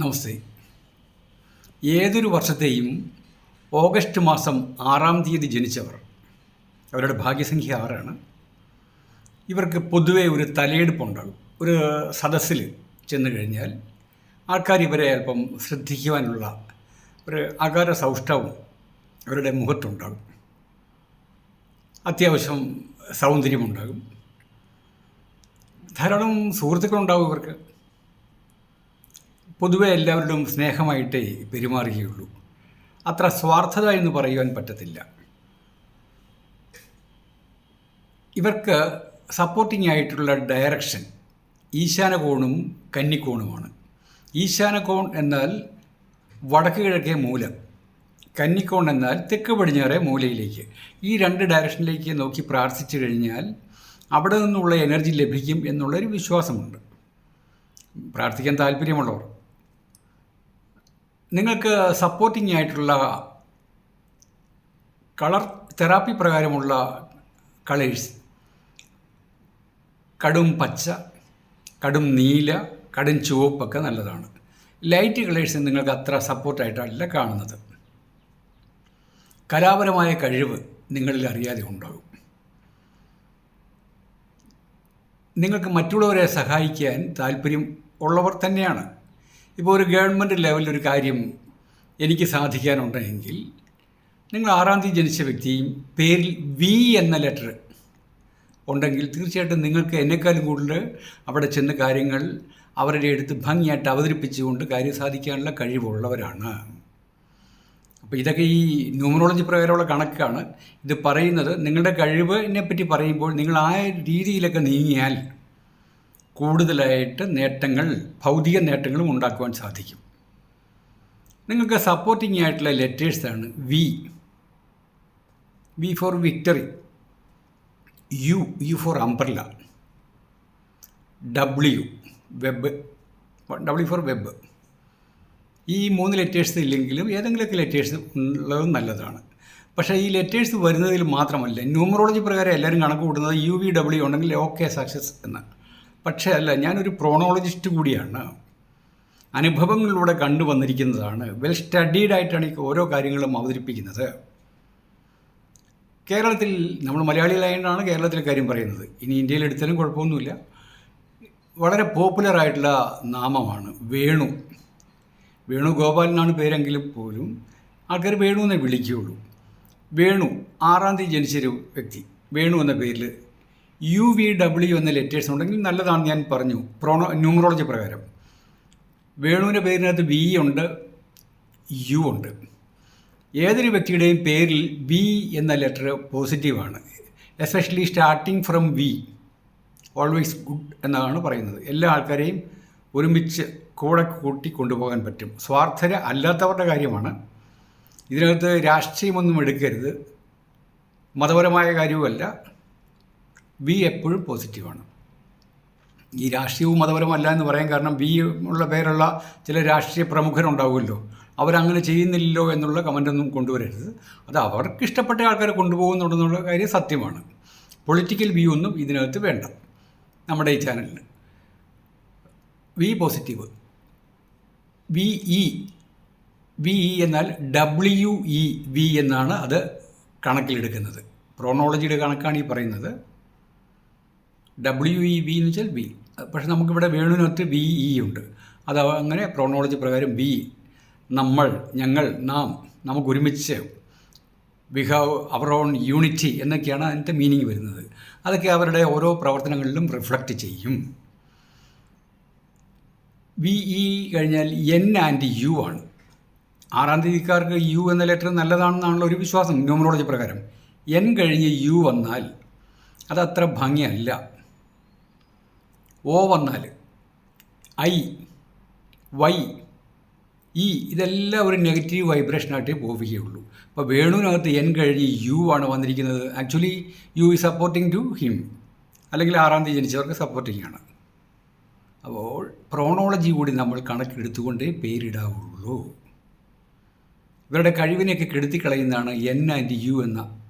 നമസ്തേ. ഏതൊരു വർഷത്തെയും ഓഗസ്റ്റ് മാസം ആറാം തീയതി ജനിച്ചവർ അവരുടെ ഭാഗ്യസംഖ്യ ആറാണ്. ഇവർക്ക് പൊതുവേ ഒരു തലയെടുപ്പുണ്ടാകും ഒരു സദസ്സിൽ ചെന്ന് കഴിഞ്ഞാൽ ആൾക്കാർ ഇവരെ അല്പം ശ്രദ്ധിക്കുവാനുള്ള ഒരു ആകാര സൗഷ്ടവും അവരുടെ മുഖത്തുണ്ടാകും. അത്യാവശ്യം സൗന്ദര്യമുണ്ടാകും. ധാരാളം സുഹൃത്തുക്കളുണ്ടാവും ഇവർക്ക്. പൊതുവെ എല്ലാവരോടും സ്നേഹമായിട്ടേ പെരുമാറുകയുള്ളൂ. അത്ര സ്വാർത്ഥത എന്ന് പറയുവാൻ പറ്റത്തില്ല. ഇവർക്ക് സപ്പോർട്ടിംഗ് ആയിട്ടുള്ള ഡയറക്ഷൻ ഈശാനകോണും കന്നിക്കോണുമാണ്. ഈശാനകോൺ എന്നാൽ വടക്ക് കിഴക്കേ മൂലം കന്നിക്കോൺ എന്നാൽ തെക്ക് പടിഞ്ഞാറെ മൂലയിലേക്ക്. ഈ രണ്ട് ഡയറക്ഷനിലേക്ക് നോക്കി പ്രാർത്ഥിച്ചു കഴിഞ്ഞാൽ അവിടെ നിന്നുള്ള എനർജി ലഭിക്കും എന്നുള്ളൊരു വിശ്വാസമുണ്ട്. പ്രാർത്ഥിക്കാൻ താല്പര്യമുള്ളവർ. നിങ്ങൾക്ക് സപ്പോർട്ടിംഗ് ആയിട്ടുള്ള കളർ തെറാപ്പി പ്രകാരമുള്ള കളേഴ്സ് കടും പച്ച കടും നീല കടും ചുവപ്പൊക്കെ നല്ലതാണ്. ലൈറ്റ് കളേഴ്സ് നിങ്ങൾക്ക് അത്ര സപ്പോർട്ടായിട്ടല്ല കാണുന്നത്. കലാപരമായ കഴിവ് നിങ്ങളിൽ അറിയാതെ ഉണ്ടാകും. നിങ്ങൾക്ക് മറ്റുള്ളവരെ സഹായിക്കാൻ താല്പര്യം ഉള്ളവർ തന്നെയാണ്. ഇപ്പോൾ ഒരു ഗവൺമെന്റ് ലെവലിൽ ഒരു കാര്യം എനിക്ക് സാധിക്കാനുണ്ടെങ്കിൽ നിങ്ങൾ ആറാം തീയതി ജനിച്ച വ്യക്തിയും പേരിൽ വി എന്ന ലെറ്റർ ഉണ്ടെങ്കിൽ തീർച്ചയായിട്ടും നിങ്ങൾക്ക് എന്നെക്കാളും കൂടുതൽ അവിടെ ചെന്ന് കാര്യങ്ങൾ അവരുടെ അടുത്ത് ഭംഗിയായിട്ട് അവതരിപ്പിച്ചുകൊണ്ട് കാര്യം സാധിക്കാനുള്ള കഴിവുള്ളവരാണ്. അപ്പോൾ ഇതൊക്കെ ഈ ന്യൂമറോളജി പ്രകാരമുള്ള കണക്കാണ്. ഇത് പറയുന്നത് നിങ്ങളുടെ കഴിവിനെ പറ്റി പറയുമ്പോൾ നിങ്ങൾ ആ രീതിയിലൊക്കെ നീങ്ങിയാൽ കൂടുതലായിട്ട് നേട്ടങ്ങൾ ഭൗതിക നേട്ടങ്ങളും ഉണ്ടാക്കുവാൻ സാധിക്കും. നിങ്ങൾക്ക് സപ്പോർട്ടിംഗ് ആയിട്ടുള്ള ലെറ്റേഴ്സാണ് V V for victory U U for umbrella W web W for web ഈ മൂന്ന് ലെറ്റേഴ്സ് ഇല്ലെങ്കിലും ഏതെങ്കിലുമൊക്കെ ലെറ്റേഴ്സ് ഉള്ളത് നല്ലതാണ്. പക്ഷേ ഈ ലെറ്റേഴ്സ് വരുന്നതിൽ മാത്രമല്ല ന്യൂമറോളജി പ്രകാരം എല്ലാവരും കണക്ക് കൂട്ടുന്നത് യു വി ഡബ്ല്യു ഉണ്ടെങ്കിൽ ഓക്കെ സക്സസ് എന്ന്. പക്ഷേ അല്ല ഞാനൊരു പ്രോണോളജിസ്റ്റ് കൂടിയാണ്. അനുഭവങ്ങളിലൂടെ കണ്ടുവന്നിരിക്കുന്നതാണ്. വെൽ സ്റ്റഡീഡ് ആയിട്ടാണ് ഈ ഓരോ കാര്യങ്ങളും അവതരിപ്പിക്കുന്നത്. കേരളത്തിൽ നമ്മൾ മലയാളികളായതുകൊണ്ടാണ് കേരളത്തിലെ കാര്യം പറയുന്നത്. ഇനി ഇന്ത്യയിൽ എടുത്താലും കുഴപ്പമൊന്നുമില്ല. വളരെ പോപ്പുലർ ആയിട്ടുള്ള നാമമാണ് വേണു. വേണുഗോപാൽ എന്നാണ് പേരെങ്കിലും പോലും ആൾക്കാർ വേണു എന്നേ വിളിക്കുകയുള്ളൂ. വേണു ആറാം തീയതി ജനിച്ചൊരു വ്യക്തി. വേണു എന്ന പേരിൽ യു വി ഡബ്ല്യു എന്ന ലെറ്റേഴ്സ് ഉണ്ടെങ്കിൽ നല്ലതാണ് ഞാൻ പറഞ്ഞു. പ്രോണോ ന്യൂമറോളജി പ്രകാരം. വേണുവിന്റെ പേരിനകത്ത് വി ഉണ്ട് യു ഉണ്ട്. ഏതൊരു വ്യക്തിയുടെയും പേരിൽ വി എന്ന ലെറ്റർ പോസിറ്റീവാണ് especially starting from V always good എന്നാണ് പറയുന്നത്. എല്ലാ ആൾക്കാരെയും ഒരുമിച്ച് കൂടെ കൂട്ടി കൊണ്ടുപോകാൻ പറ്റും. സ്വാർത്ഥര അല്ലാത്തവരുടെ കാര്യമാണ്. ഇതിനകത്ത് രാഷ്ട്രീയമൊന്നും എടുക്കരുത്. മതപരമായ കാര്യവുമല്ല. വി എപ്പോഴും പോസിറ്റീവാണ് ഈ രാഷ്ട്രീയവും മതപരമല്ല എന്ന് പറയാൻ കാരണം വി ഉള്ള പേരുള്ള ചില രാഷ്ട്രീയ പ്രമുഖരുണ്ടാവുമല്ലോ. അവരങ്ങനെ ചെയ്യുന്നില്ലല്ലോ എന്നുള്ള കമന്റൊന്നും കൊണ്ടുവരരുത്. അത് അവർക്ക് ഇഷ്ടപ്പെട്ട ആൾക്കാരെ കൊണ്ടുപോകുന്നുണ്ടെന്നുള്ള കാര്യം സത്യമാണ്. പൊളിറ്റിക്കൽ വ്യൂ ഒന്നും ഇതിനകത്ത് വേണ്ട. നമ്മുടെ ഈ ചാനലിൽ V positive. V E. V E എന്നാൽ ഡബ്ല്യു ഇ വി എന്നാണ് അത് കണക്കിലെടുക്കുന്നത്. പ്രോണോളജിയുടെ കണക്കാണ് ഈ പറയുന്നത്. ഡബ്ല്യു ഇ വി എന്ന് വെച്ചാൽ വി പക്ഷെ നമുക്കിവിടെ വേണുവിനകത്ത് വി ഇ ഉണ്ട്. അത് അങ്ങനെ പ്രോണോളജി പ്രകാരം വി നമ്മൾ ഞങ്ങൾ നാം നമുക്ക് ഒരുമിച്ച് we have our own unity എന്നൊക്കെയാണ് അതിന്റെ മീനിങ് വരുന്നത്. അതൊക്കെ അവരുടെ ഓരോ പ്രവർത്തനങ്ങളിലും റിഫ്ലക്റ്റ് ചെയ്യും. വി ഇ കഴിഞ്ഞാൽ എൻ ആൻഡ് യു ആണ്. ആറാം തീയതിക്കാർക്ക് യു എന്ന ലെറ്റർ നല്ലതാണെന്നാണല്ലോ ഒരു വിശ്വാസം ന്യൂമറോളജി പ്രകാരം. എൻ കഴിഞ്ഞ് യു വന്നാൽ അതത്ര ഭംഗിയല്ല. ഓ വന്നാൽ. ഐ വൈ ഇ ഇതെല്ലാം ഒരു നെഗറ്റീവ് വൈബ്രേഷനായിട്ടേ പോവുകയുള്ളൂ. അപ്പോൾ വേണുവിനകത്ത് എൻ കഴിഞ്ഞ് യു ആണ് വന്നിരിക്കുന്നത്. ആക്ച്വലി യു ഈ സപ്പോർട്ടിങ് ടു ഹിം അല്ലെങ്കിൽ ആറാം തീയതി ജനിച്ചവർക്ക് സപ്പോർട്ടിംഗ് ആണ്. അപ്പോൾ പ്രോണോളജി കൂടി നമ്മൾ കണക്കെടുത്തുകൊണ്ടേ പേരിടാവുള്ളൂ. ഇവരുടെ കഴിവിനെയൊക്കെ കെടുത്തിക്കളയുന്നതാണ് എൻ ആൻഡ് യു എന്ന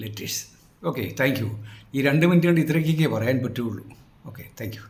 ലെറ്റേഴ്സ് ഓക്കെ താങ്ക് യു ഈ രണ്ട് മിനിറ്റ് കൊണ്ട് ഇത്രയ്ക്കൊക്കെ പറയാൻ പറ്റുള്ളൂ. Okay thank U